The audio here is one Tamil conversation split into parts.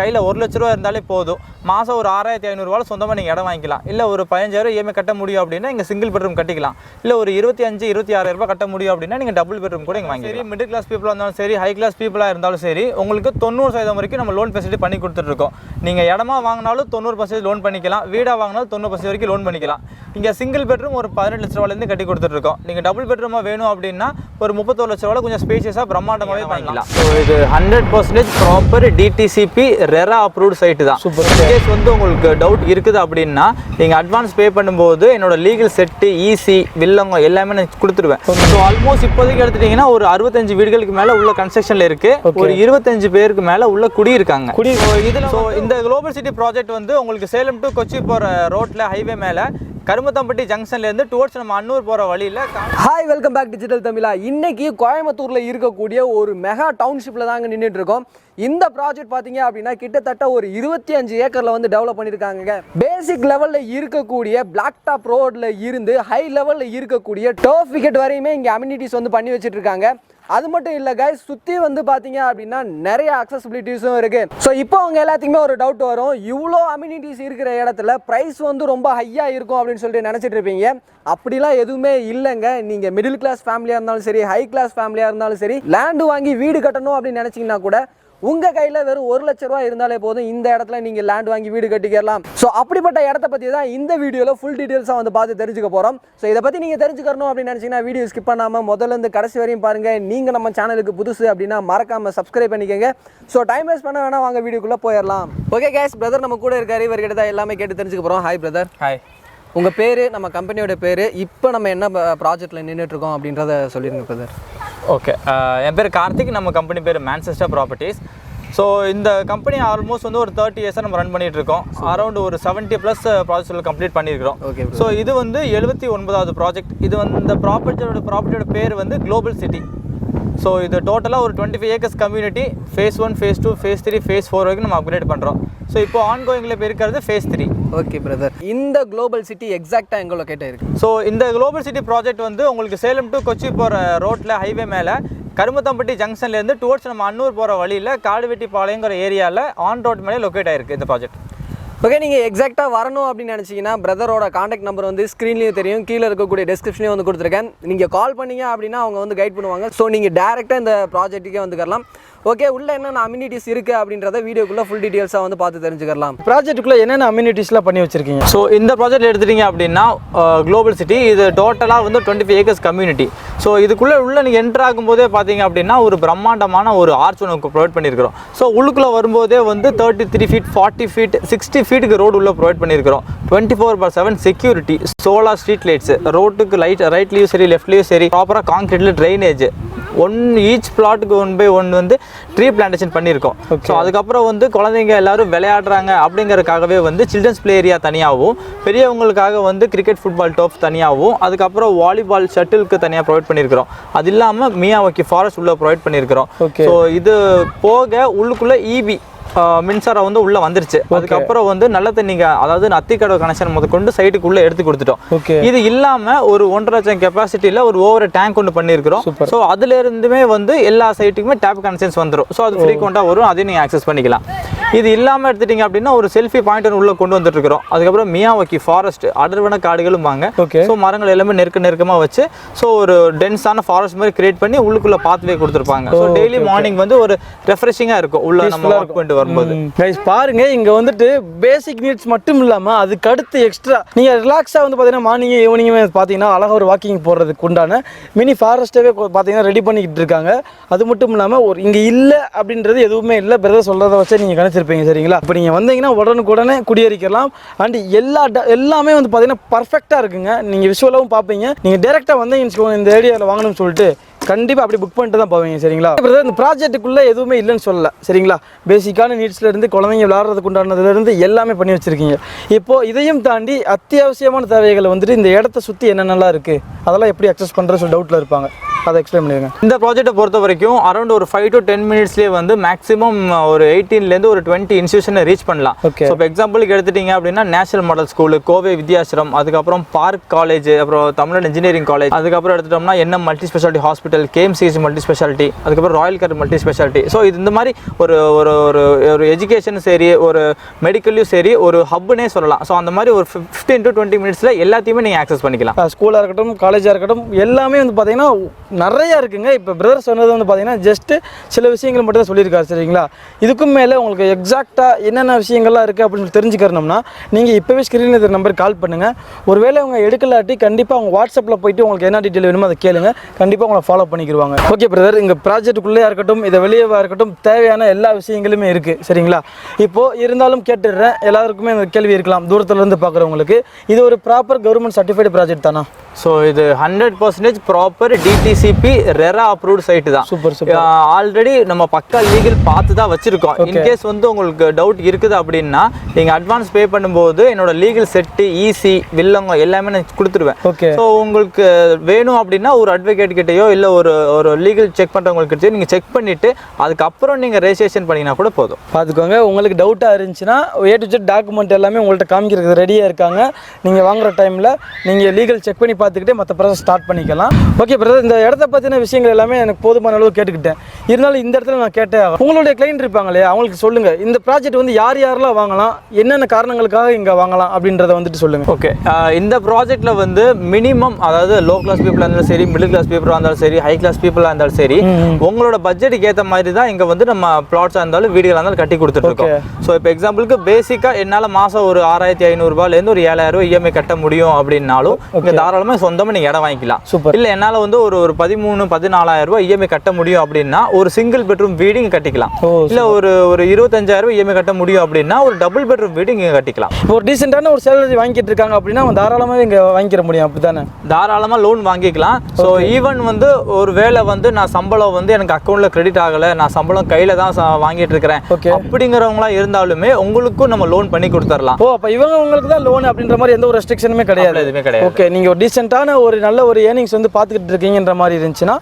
கையில் ஒரு லட்ச ரூபா இருந்தாலே போதும். மாதம் ஒரு ஆறாயிரத்தி ஐநூறுரூவா சொந்தமாக நீங்கள் இடம் வாங்கிக்கலாம். இல்லை ஒரு பதினஞ்சாயிரம் இஎம்ஐ கட்ட முடியும் அப்படின்னா இங்கே சிங்கிள் பெட்ரூம் கட்டிக்கலாம். இல்லை ஒரு இருபத்தி அஞ்சு இருபத்தி ஆறாயிரம் ரூபாய் கட்ட முடியும் அப்படின்னா நீங்கள் டபுள் பெட்ரூம் கூட இங்கே வாங்கி சரி மிடில் கிளாஸ் பீப்புளாக இருந்தாலும் சரி ஹை கிளாஸ் பீப்புளாக இருந்தாலும் சரி உங்களுக்கு தொண்ணூறு சதவீதம் வரைக்கும் நம்ம லோன் ஃபெசிலிட்டி பண்ணி கொடுத்துட்ருக்கோம் நீங்கள் இடமா வாங்கினாலும் தொண்ணூறு பர்சன்டேஜ் லோன் பண்ணிக்கலாம். வீடாக வாங்கினாலும் தொண்ணூறு பர்சன்ட் வரைக்கும் லோன் பண்ணிக்கலாம். இங்கே சிங்கிள் பெட்ரூம் ஒரு பதினெட்டு லட்ச ரூபாலேருந்து கட்டி கொடுத்துட்ருக்கோம் நீங்கள் டபுள் பெட்ரூமாக வேணும் அப்படின்னா ஒரு முப்பத்தொரு லட்ச ரூபாய் கொஞ்சம் ஸ்பேஷியஸாக பிரம்மாண்டமாகவே வாங்கிக்கலாம். ஸோ இது hundred percentage proper DTCP RERA approved site தான். Super. கேஸ் வந்து உங்களுக்கு டவுட் இருக்குது அப்படின்னா நீங்கள் அட்வான்ஸ் பே பண்ணும்போது என்னோட லீகல் செட்டு ஈசி வில்லங்க எல்லாமே நான் கொடுத்துருவேன். ஸோ ஆல்மோஸ்ட் இப்போதைக்கு எடுத்துட்டீங்கன்னா ஒரு அறுபத்தஞ்சு வீடுகளுக்கு மேலே உள்ள கன்ஸ்ட்ரக்ஷனில் இருக்கு. ஒரு இருபத்தஞ்சு பேருக்கு மேலே உள்ள குடியிருக்காங்க. குடி- இதில் ஸோ இந்த குளோபல் சிட்டி ப்ராஜெக்ட் வந்து உங்களுக்கு சேலம் டு கொச்சி போகிற ரோட்டில் ஹைவே மேலே கருமத்தம்பட்டி ஜங்ஷன்லேருந்து டுவோர்ட்ஸ் நம்ம அன்னூர் போகிற வழியில் ஹாய் வெல்கம் பேக் டிஜிட்டல் தமிழா. இன்னைக்கு கோயம்புத்தூர்ல இருக்கக்கூடிய ஒரு மெகா டவுன்ஷிப்ல தாங்க நின்றுட்டு இருக்கோம் இந்த ப்ராஜெக்ட் பாத்தீங்க அப்படின்னா கிட்டத்தட்ட ஒரு இருபத்தி அஞ்சு ஏக்கர்ல வந்து டெவலப் பண்ணிருக்காங்க பேசிக் லெவல்ல இருக்கக்கூடிய பிளாக் டாப் ரோட்ல இருந்து ஹை லெவல்ல இருக்கக்கூடிய டர்ஃப் விக்கெட் வரையுமே இங்க அம்யூனிட்டிஸ் வந்து பண்ணி வச்சிட்டு இருக்காங்க அது மட்டும் இல்லை கைஸ் சுற்றி வந்து பார்த்தீங்க அப்படின்னா நிறைய அக்சசிபிலிட்டிஸும் இருக்குது ஸோ இப்போ அவங்க எல்லாத்துக்குமே ஒரு டவுட் வரும். இவ்வளோ அம்யூனிட்டிஸ் இருக்கிற இடத்துல ப்ரைஸ் வந்து ரொம்ப ஹையாக இருக்கும் அப்படின்னு சொல்லிட்டு நினச்சிட்டு இருப்பீங்க. அப்படிலாம் எதுவுமே இல்லைங்க. நீங்கள் மிடில் கிளாஸ் ஃபேமிலியாக இருந்தாலும் சரி ஹை கிளாஸ் ஃபேமிலியாக இருந்தாலும் சரி லேண்டு வாங்கி வீடு கட்டணும் அப்படின்னு நினச்சிங்கன்னா கூட உங்கள் கையில் வெறும் ஒரு லட்ச ரூபா இருந்தாலே போதும் இந்த இடத்துல நீங்கள் லேண்ட் வாங்கி வீடு கட்டிக்கலாம் ஸோ அப்படிப்பட்ட இடத்த பற்றி தான் இந்த வீடியோவில் ஃபுல் டீட்டெயில்ஸாக வந்து பார்த்து தெரிஞ்சுக்க போகிறோம் ஸோ இதை பற்றி நீங்கள் தெரிஞ்சுக்கணும் அப்படின்னு நினச்சிங்கன்னா வீடியோ ஸ்கிப் பண்ணாமல் முதல்ல இருந்து கடைசி வரையும் பாருங்கள் நீங்கள் நம்ம சேனலுக்கு புதுசு அப்படின்னா மறக்காமல் சப்ஸ்கிரைப் பண்ணிக்கோங்க. ஸோ டைம் வேஸ்ட் பண்ண வேணா வாங்க வீடியோக்குள்ளே போயிடலாம். ஓகே கேஸ் பிரதர் நம்ம கூட இருக்காரு. இவர்கிட்ட தான் எல்லாமே கேட்டு தெரிஞ்சுக்க போகிறோம் ஹாய் பிரதர் ஹாய் உங்கள் பேர் நம்ம கம்பெனியோட பேர். இப்போ நம்ம என்ன ப்ராஜெக்ட்டில் நின்றுட்டு இருக்கோம் அப்படின்றத சொல்லிடுங்க பிரதர் ஓகே என் பேர் கார்த்திக். நம்ம கம்பெனி பேர் மேன்செஸ்டர் ப்ராப்பர்ட்டிஸ் ஸோ இந்த கம்பெனி ஆல்மோஸ்ட் வந்து ஒரு தேர்ட்டி இயர்ஸாக நம்ம ரன் பண்ணிட்டு இருக்கோம் அரௌண்ட் ஒரு செவன்ட்டி ப்ளஸ் ப்ராஜெக்ட்ல கம்ப்ளீட் பண்ணியிருக்கிறோம் Okay, ஸோ இது வந்து எழுபத்தி ஒன்பதாவது ப்ராஜெக்ட் இது வந்து இந்த ப்ராப்பர்ட்டியோட ப்ராப்பர்ட்டியோட பேர் வந்து குளோபல் சிட்டி ஸோ இது டோட்டலாக ஒரு twenty five acres community phase one phase two phase three phase four வரைக்கும் நம்ம அப்கிரேட் பண்ணுறோம் ஸோ இப்போ ஆன்கோயிங்கில் இப்போ இருக்கிறது ஃபேஸ் த்ரீ ஓகே பிரதர் இந்த குளோபல் சிட்டி எக்ஸாக்டாக எங்கே லொக்கேட் ஆயிருக்கு? ஸோ இந்த குளோபல் சிட்டி ப்ராஜெக்ட் வந்து உங்களுக்கு சேலம் டு கொச்சி போகிற ரோட்டில் ஹைவே மேலே கருமத்தம்பட்டி ஜங்ஷன்லேருந்து டுவோர்ட்ஸ் நம்ம அன்னூர் போகிற வழியில் காடுவெட்டி பாளையங்கிற ஏரியாவில் ஆன் ரோட் மேலே லொக்கேட் ஆயிருக்கு இந்த ப்ராஜெக்ட் ஓகே நீங்கள் எக்ஸாக்டாக வரணும் அப்படின்னு நினச்சிங்கன்னா பிரதரோட காண்டாக்ட் நம்பர் வந்து ஸ்க்ரீன்லேயும் தெரியும் கீழே இருக்கக்கூடிய டெஸ்கிரிப்ஷன்லேயும் வந்து கொடுத்துருக்கேன். நீங்கள் கால் பண்ணீங்க அப்படின்னா அவங்க வந்து கைட் பண்ணுவாங்க. ஸோ நீங்கள் டேரெக்டாக இந்த ப்ராஜெக்ட்டுக்கே வந்துக்கலாம் ஓகே உள்ள என்னென்ன அம்யூனிட்டிஸ் இருக்குது அப்படின்றத வீடியோக்குள்ளே ஃபுல் டீட்டெயில்ஸாக வந்து பார்த்து தெரிஞ்சுக்கலாம் ப்ராஜெக்ட்டுக்குள்ள என்னென்ன அம்யூனிட்டிஸ்லாம் பண்ணி வச்சிருக்கீங்க? ஸோ இந்த ப்ராஜெக்ட் எடுத்துட்டீங்க அப்படின்னா uh, குளோபல் சிட்டி இது டோட்டலாக வந்து twenty five acres community so இதுக்குள்ளே உள்ள நீங்கள் என்ட்ரு ஆகும்போதே பார்த்தீங்க அப்படின்னா ஒரு பிரம்மாண்டமான ஒரு ஆர்ச் ஒன்று ப்ரொவைட் பண்ணியிருக்கிறோம் ஸோ உள்ளுக்குள்ளே வரும்போதே வந்து thirty three feet forty feet sixty ஃபீட்டுக்கு road உள்ள ப்ரொவைட் பண்ணியிருக்கிறோம் twenty four bar seven security solar street lights ரோட்டுக்கு லைட் ரைட்லேயும் சரி லெஃப்ட்லேயும் சரி ப்ராப்பராக கான்கிரீட்டில் ட்ரைனேஜ் ஒன் ஈச் பிளாட்டுக்கு ஒன் பை ஒன் வந்து ட்ரீ பிளான்டேஷன் பண்ணியிருக்கோம். ஸோ அதுக்கப்புறம் வந்து குழந்தைங்க எல்லாரும் விளையாடுறாங்க அப்படிங்கறதுக்காகவே வந்து சில்ட்ரன்ஸ் பிளே ஏரியா தனியாகவும் பெரியவங்களுக்காக வந்து கிரிக்கெட் ஃபுட்பால் டோப் தனியாகவும் அதுக்கப்புறம் வாலிபால் ஷட்டிலுக்கு தனியாக ப்ரொவைட் பண்ணியிருக்கிறோம். அது இல்லாமல் மியாவாக்கி ஃபாரஸ்ட் உள்ள ப்ரொவைட் பண்ணியிருக்கிறோம். ஸோ இது போக உள்ளுக்குள்ள இபி மின்சாரம் வந்து உள்ள வந்துருச்சு. அதுக்கப்புறம் வந்து நல்ல தண்ணிங்க அதாவது அத்திக்கடவு கனெக்ஷன் முதற்கொண்டு சைட்டுக்குள்ள எடுத்து கொடுத்துட்டோம். இது இல்லாம ஒரு ஒன்றரை லட்சம் கெப்பாசிட்டியில ஒரு ஓவர் டேங்க் ஒன்று பண்ணியிருக்கிறோம். ஸோ அதுல இருந்துமே வந்து எல்லா சைட்டுக்குமே டேப் கனெக்ஷன்ஸ் வந்துடும் ஸோ அது ஃப்ரீக்வெண்ட்டாக வரும். அதையும் நீங்கள் ஆக்சஸ் பண்ணிக்கலாம். இது இல்லாமல் எடுத்துட்டீங்க அப்படின்னா ஒரு செல்ஃபி பாயிண்ட் உள்ள கொண்டு வந்துட்டு இருக்கிறோம் அதுக்கப்புறம் மியாவக்கி ஃபாரஸ்ட் அடர்வன காடுகளும் வாங்க Okay. ஸோ மரங்கள் எல்லாமே நெருக்க நெருக்கமாக வச்சு ஸோ ஒரு டென்ஸான ஃபாரஸ்ட் மாதிரி கிரியேட் பண்ணி உள்ளுக்குள்ள பாத்வே கொடுத்துருப்பாங்க. ஸோ டெய்லி மார்னிங் வந்து ஒரு ரெஃப்ரெஷிங்காக இருக்கும். உள்ள நம்ம வாக் பண்ணிட்டு வரும்போது. கைஸ் பாருங்க இங்க வந்துட்டு பேசிக் நீட்ஸ் மட்டும் இல்லாம அதுக்கு அடுத்து எக்ஸ்ட்ரா நீங்க ரிலாக்ஸா வந்து பாத்தீங்கன்னா மார்னிங் ஈவினிங் பாத்தீங்கன்னா அழகா ஒரு வாக்கிங் போறதுக்கு உண்டான மினி ஃபாரஸ்ட்டாவே பாத்தீங்கன்னா ரெடி பண்ணிக்கிட்டு இருக்காங்க. அது மட்டும் இல்லாம ஒரு இங்க இல்ல அப்படின்றது எதுவுமே இல்ல. பிரதர் சொல்றத வச்சு நீங்க கணிச்சிருப்பீங்க சரிங்களா? இப்போ நீங்க வந்தீங்கன்னா உடனுக்குடனே குடியேறிக்கலாம். அண்ட் எல்லா ட- எல்லாமே வந்து பார்த்தீங்கன்னா பர்ஃபெக்டா இருக்குங்க. நீங்க விஷுவலாவும் பார்ப்பீங்க நீங்கள் டேரெக்டாக வந்தீங்கன்னு இந்த ஏரியாவில் வாங்கணும்னு சொல்லிட்டு கண்டிப்பாக அப்படி புக் பண்ணிட்டு தான் போவீங்க சரிங்களா? பிரதர் இந்த ப்ராஜெக்ட்டுக்குள்ளே எதுவுமே இல்லைன்னு சொல்லல சரிங்களா? பேசிக்கான நீட்ஸ்லேருந்து குழந்தைங்க விளாட்றதுக்கு உண்டானதுல இருந்து எல்லாமே பண்ணி வச்சிருக்கீங்க. இப்போ இதையும் தாண்டி அத்தியாவசியமான தேவைகளை வந்துட்டு இந்த இடத்த சுற்றி என்னென்னலாம் இருக்குது அதெல்லாம் எப்படி அக்சஸ் பண்ணுறது சொல்லி டவுட்டில் இருப்பாங்க. அதை எக்ஸ்பிளைன் பண்ணிடுங்க இந்த ப்ராஜெக்ட்டை பொறுத்த வரைக்கும் அரௌண்ட் ஒரு ஃபைவ் டு டென் மினிட்ஸ்லேயே வந்து மேக்ஸிமம் ஒரு 18 ல இருந்து ஒரு டுவெண்ட்டி இன்ஸ்டியூஷனை ரீச் பண்ணலாம். ஸோ இப்போ எக்ஸாம்பிளுக்கு எடுத்துட்டீங்க அப்படின்னா national model school Kovai Vidyashram அதுக்கப்புறம் பார்க் காலேஜ் அப்புறம் தமிழ்நாடு இன்ஜினியரிங் காலேஜ் அதுக்கப்புறம் எடுத்துட்டோம்னா NM multi speciality hospital KMCS multi speciality அதுக்கப்புறம் royal care multi speciality so இது இந்த மாதிரி ஒரு ஒரு ஒரு ஒரு எஜுகேஷனும் சரி ஒரு மெடிக்கல்லையும் சரி ஒரு ஹப்னே சொல்லலாம். ஸோ அந்த மாதிரி ஒரு ஃபிஃப்டீன் டு டுவெண்ட்டி மினிட்ஸில் எல்லாத்தையுமே நீங்கள் ஆக்சஸ் பண்ணிக்கலாம். ஸ்கூலாக இருக்கட்டும் காலேஜாக இருக்கட்டும் எல்லாமே வந்து பார்த்தீங்கன்னா நிறையா இருக்குங்க. இப்போ பிரதர் சொன்னது வந்து பார்த்தீங்கன்னா ஜஸ்ட்டு சில விஷயங்கள் மட்டும் தான் சொல்லியிருக்காரு சரிங்களா? இதுக்கும் மேலே உங்களுக்கு எக்ஸாக்டாக என்னென்ன விஷயங்கள்லாம் இருக்குது அப்படின்னு சொல்லி நீங்கள் இப்போவே ஸ்க்ரீனில் இருக்கிற நம்பர் கால் பண்ணுங்கள் ஒருவேளை அவங்க எடுக்கலாட்டி கண்டிப்பாக அவங்க வாட்ஸ்அப்பில் போயிட்டு உங்களுக்கு என்ன டீட்டெயில் வேணுமோ அதை கேளுங்க. கண்டிப்பாக உங்களை ஃபாலோ பண்ணிக்கிடுவாங்க ஓகே பிரதர் இங்கே ப்ராஜெக்ட்டுக்குள்ளேயா இருக்கட்டும் இதை வெளியே இருக்கட்டும் தேவையான எல்லா விஷயங்களுமே இருக்குது சரிங்களா? இப்போது இருந்தாலும் கேட்டுடுறேன். எல்லாருக்குமே அந்த கேள்வி இருக்கலாம். தூரத்துலேருந்து பார்க்குறவங்களுக்கு இது ஒரு ப்ராப்பர் கவர்மெண்ட் சர்டிஃபைடு ப்ராஜெக்ட் தானா? ஸோ இது hundred percentage proper DTCP RERA approved site தான். சூப்பர் சூப்பர் ஆல்ரெடி நம்ம பக்கா லீகல் பார்த்து தான் வச்சிருக்கோம். இன்கேஸ் வந்து உங்களுக்கு டவுட் இருக்குது அப்படின்னா நீங்கள் அட்வான்ஸ் பே பண்ணும்போது என்னோட லீகல் செட்டு ஈசி வில்லங்க எல்லாமே நான் கொடுத்துருவேன். ஓகே ஸோ உங்களுக்கு வேணும் அப்படின்னா ஒரு அட்வொகேட் கிட்டயோ இல்லை ஒரு ஒரு லீகல் செக் பண்ணுறவங்களுக்கு கிட்டயோ நீங்கள் செக் பண்ணிவிட்டு அதுக்கப்புறம் நீங்கள் ரெஜிஸ்ட்ரேஷன் பண்ணிங்கன்னா கூட போதும். பார்த்துக்கோங்க. உங்களுக்கு டவுட்டாக இருந்துச்சுன்னா ஏ டு ஜெட் டாக்குமெண்ட் எல்லாமே உங்கள்கிட்ட காமிக்கிறதுக்கு ரெடியாக இருக்காங்க. நீங்கள் வாங்குற டைமில் நீங்கள் லீகல் செக் பண்ணி பார்த்துக்கிட்டே மற்ற ப்ராசஸ் ஸ்டார்ட் பண்ணிக்கலாம். ஓகே பிரதர் இந்த இடத்த பற்றின விஷயங்கள் எல்லாமே எனக்கு போதுமான அளவு கேட்டுக்கிட்டேன். இருந்தாலும் இந்த இடத்துல நான் கேட்டே ஆகும் உங்களுடைய கிளைண்ட் இருப்பாங்க இல்லையா? அவங்களுக்கு சொல்லுங்கள் இந்த ப்ராஜெக்ட் வந்து யார் யாரெல்லாம் வாங்கலாம்? என்னென்ன காரணங்களுக்காக இங்கே வாங்கலாம்? அப்படின்றத வந்துட்டு சொல்லுங்கள் ஓகே இந்த ப்ராஜெக்ட்டில் வந்து மினிமம் அதாவது லோ கிளாஸ் பீப்புளாக இருந்தாலும் சரி மிடில் கிளாஸ் பீப்புளாக இருந்தாலும் சரி ஹை கிளாஸ் பீப்புளாக இருந்தாலும் சரி உங்களோட பட்ஜெட்டுக்கு ஏற்ற மாதிரி தான் இங்கே வந்து நம்ம ப்ளாட்ஸாக இருந்தாலும் வீடுகளாக இருந்தாலும் கட்டி கொடுத்துட்ருக்கோம் ஸோ இப்போ எக்ஸாம்பிளுக்கு பேசிக்காக என்னால் மாதம் ஒரு ஆறாயிரத்தி ஐநூறுரூபாலேருந்து ஒரு ஏழாயிரம் ரூபாய் இஎம்ஐ கட்ட முடியும் அப்படின்னாலும் இங்கே தாராளமாக சொந்தமாக நீங்கள் இடம் வாங்கிக்கலாம். Super. இல்லை என்னால் வந்து ஒரு ஒரு பதிமூணு பதினாலாயிரம் ரூபாய் இஎம்ஐ கட்ட முடியும் அப்படின்னா ஒரு சிங்கிள் பெட்ரூம் வீடு இங்கே கட்டிக்கலாம். இல்லை ஒரு ஒரு இருபத்தஞ்சாயிரம் ரூபாய் இஎம்ஐ கட்ட முடியும் அப்படின்னா ஒரு டபுள் பெட்ரூம் வீடு இங்கே கட்டிக்கலாம். ஒரு டீசெண்டான ஒரு சேலரி வாங்கிட்டு இருக்காங்க அப்படின்னா அவங்க தாராளமாகவே இங்கே வாங்கிக்கிற முடியும் அப்படி தானே தாராளமாக லோன் வாங்கிக்கலாம் ஸோ ஈவன் வந்து ஒரு வேளை வந்து நான் சம்பளம் வந்து எனக்கு அக்கௌண்ட்டில் கிரெடிட் ஆகலை நான் சம்பளம் கையில் தான் வாங்கிட்டு இருக்கிறேன். அப்படிங்கிறவங்களா இருந்தாலுமே உங்களுக்கும் நம்ம லோன் பண்ணி கொடுத்துடலாம். ஓ அப்போ இவங்க உங்களுக்கு தான் லோன் அப்படின்ற மாதிரி எந்த ஒரு ரெஸ்ட்ரிக்ஷனுமே கிடையாது. எதுவுமே கிடையாது. ஓகே நீங்கள் ஒரு டீசெண்டான ஒரு நல்ல ஒரு ஏர்னிங்ஸ் வந்து பார்த்துக்கிட்டு இருக்கீங்கன்ற மாதிரி இருந்துச்சுன்னா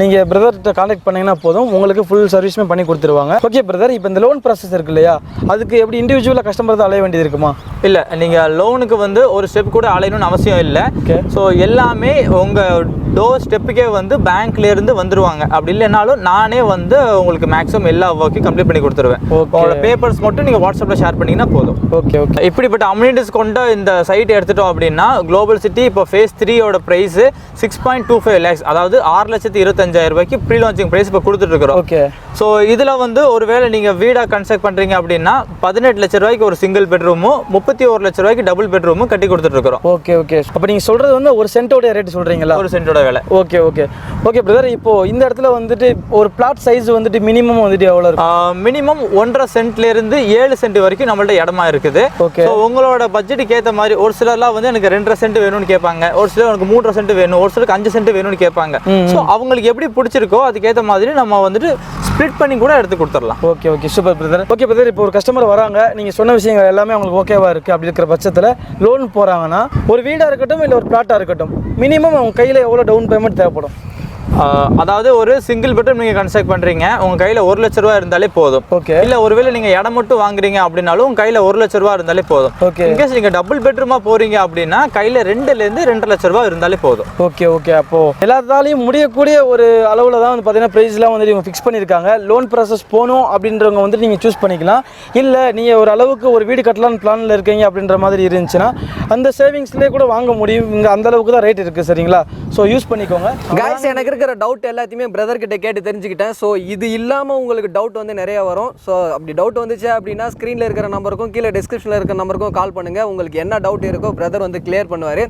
நீங்கள் பிரதர்கிட்ட காண்டாக்ட் பண்ணீங்கன்னா போதும். உங்களுக்கு ஃபுல் சர்வீஸுமே பண்ணி கொடுத்துருவாங்க. ஓகே பிரதர் இப்போ இந்த லோன் ப்ராசஸ் இருக்கு இல்லையா? அதுக்கு எப்படி இண்டிவிஜுவலாக கஸ்டமர் தான் அலைய வேண்டியது இருக்குமா? இல்லை நீங்கள் லோனுக்கு வந்து ஒரு ஸ்டெப் கூட அலையணும்னு அவசியம் இல்லை. ஸோ எல்லாமே உங்கள் டோர் ஸ்டெப்புக்கே வந்து பேங்க்ல இருந்து வந்துருவாங்க. அப்படி இல்லைனாலும் நானே வந்து உங்களுக்கு மேக்ஸிமம் எல்லா ஒர்க்கையும் கம்ப்ளீட் பண்ணி கொடுத்துருவேன். உங்களோட பேப்பர்ஸ் மட்டும் நீங்கள் வாட்ஸ்அப்பில் ஷேர் பண்ணிங்கன்னா போதும். ஓகே ஓகே இப்படிப்பட்ட அம்யூனிட்டிஸ் கொண்ட இந்த சைட் எடுத்துட்டோம் அப்படின்னா குளோபல் சிட்டி இப்போ ஃபேஸ் த்ரீயோட price six point two five lakhs அதாவது ஆறு லட்சத்தி இருபத்தஞ்சாயிரம் ரூபாய்க்கு ப்ரீ லான்ச்சிங் ப்ரைஸ் இப்போ கொடுத்துட்ருக்குறோம் ஓகே ஸோ இதில் வந்து ஒருவேளை நீங்கள் வீடாக கன்ஸ்ட்ரக்ட் பண்ணுறீங்க அப்படின்னா பதினெட்டு லட்ச ரூபாய்க்கு ஒரு சிங்கிள் பெட்ரூமும் முப்பத்தி ஒரு லட்ச ரூபாய்க்கு டபுள் பெட்ரூமும் கட்டி கொடுத்துட்ருக்குறோம் ஓகே ஓகே அப்போ நீங்கள் சொல்கிறது வந்து ஒரு சென்ட்டோடைய ரேட் சொல்கிறீங்களா ஒரு சென்ட்டோட வேலை. ஓகே ஓகே ஓகே பிரதர் இப்போ இந்த இடத்துல வந்துட்டு ஒரு பிளாட் சைஸ் வந்துட்டு மினிமம் வந்துட்டு எவ்வளோ இருக்கும்? மினிமம் ஒன்றரை சென்ட்ல இருந்து ஏழு சென்ட் வரைக்கும் நம்மள்ட்ட இடமா இருக்குது. ஸோ உங்களோட பட்ஜெட்டுக்கு ஏற்ற மாதிரி ஒரு சிலர்லாம் வந்து எனக்கு ரெண்டரை சென்ட் வேணும்னு கேட்பாங்க. ஒரு சிலர் எனக்கு மூன்றரை சென்ட் வேணும். ஒரு சிலருக்கு அஞ்சு சென்ட் வேணும்னு கேட்பாங்க. ஸோ அவங்களுக்கு எப்படி பிடிச்சிருக்கோ அதுக்கேற்ற மாதிரி நம்ம வந்துட்டு ஸ்ப்ளிட் பண்ணி கூட எடுத்து கொடுத்துடலாம். Okay okay super brother okay brother இப்போ ஒரு கஸ்டமர் வராங்க நீங்கள் சொன்ன விஷயங்கள் எல்லாமே அவங்களுக்கு ஓகேவா இருக்குது அப்படி இருக்கிற பட்சத்தில் லோன் போகிறாங்கன்னா ஒரு வீடாக இருக்கட்டும் இல்லை ஒரு பிளாட்டாக இருக்கட்டும் மினிமம் அவங்க கையில் எவ்வளோ டவுன் பேமெண்ட் தேவைப்படும்? அதாவது ஒரு சிங்கிள் பெட்ரூம் நீங்க கன்ஸ்ட்ரக்ட் பண்றீங்க உங்க கையில ஒரு லட்ச ரூபா இருந்தாலே போதும். ஓகே இல்ல ஒருவேளை நீங்க இடம் மட்டும் வாங்குறீங்க அப்படின்னாலும் உங்க கையில ஒரு லட்ச ரூபா இருந்தாலே போதும். Okay. இன்கேஸ் நீங்க டபுள் பெட்ரூமா போறீங்க அப்படின்னா கையில ரெண்டுல இருந்து ரெண்டு லட்ச ரூபா இருந்தாலே போதும். ஓகே ஓகே அப்போ எல்லாத்தாலையும் முடியக்கூடிய ஒரு அளவில் தான் வந்து பார்த்தீங்கன்னா ப்ரைஸ்லாம் வந்து இவங்க ஃபிக்ஸ் பண்ணியிருக்காங்க. லோன் ப்ராசஸ் போகணும் அப்படின்றவங்க வந்து நீங்கள் சூஸ் பண்ணிக்கலாம். இல்லை நீங்கள் ஒரு அளவுக்கு ஒரு வீடு கட்டலாம்னு பிளானில் இருக்கீங்க அப்படின்ற மாதிரி இருந்துச்சுன்னா அந்த சேவிங்ஸ்லேயே கூட வாங்க முடியும். இங்கே அந்த அளவுக்கு தான் ரேட் இருக்குது சரிங்களா? ஸோ யூஸ் பண்ணிக்கோங்க. கைஸ் எனக்கு இருக்கிற டவுட் எல்லாத்தையுமே பிரதர்கிட்ட கேட்டு தெரிஞ்சுக்கிட்டேன். ஸோ இது இல்லாமல் உங்களுக்கு டவுட் வந்து நிறைய வரும். ஸோ அப்படி டவுட் வந்துச்சு அப்படின்னா ஸ்க்ரீனில் இருக்கிற நம்பருக்கும் கீழே டிஸ்கிரிப்ஷனில் இருக்கிற நம்பருக்கும் கால் பண்ணுங்கள் உங்களுக்கு என்ன டவுட் இருக்கோ பிரதர் வந்து கிளியர் பண்ணுவார்.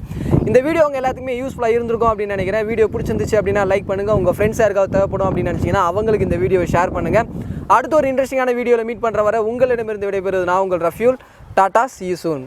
இந்த வீடியோ உங்கள் எல்லாத்துக்குமே யூஸ்ஃபுல்லாக இருந்திருக்கும் அப்படின்னு நினைக்கிறேன். வீடியோ பிடிச்சிருந்துச்சு அப்படின்னா லைக் பண்ணுங்க. உங்கள் ஃப்ரெண்ட்ஸ் யாருக்காவது தேவைப்படும் அப்படின்னு நினச்சிங்கன்னா அவங்களுக்கு இந்த வீடியோவை ஷேர் பண்ணுங்க. அடுத்த ஒரு இன்ட்ரெஸ்டிங்கான வீடியோவில் மீட் பண்ணுற வரை உங்களிடமிருந்து விடைபெறுவது நான் உங்கள் ரஃப்யூல். டாடா சி சூன்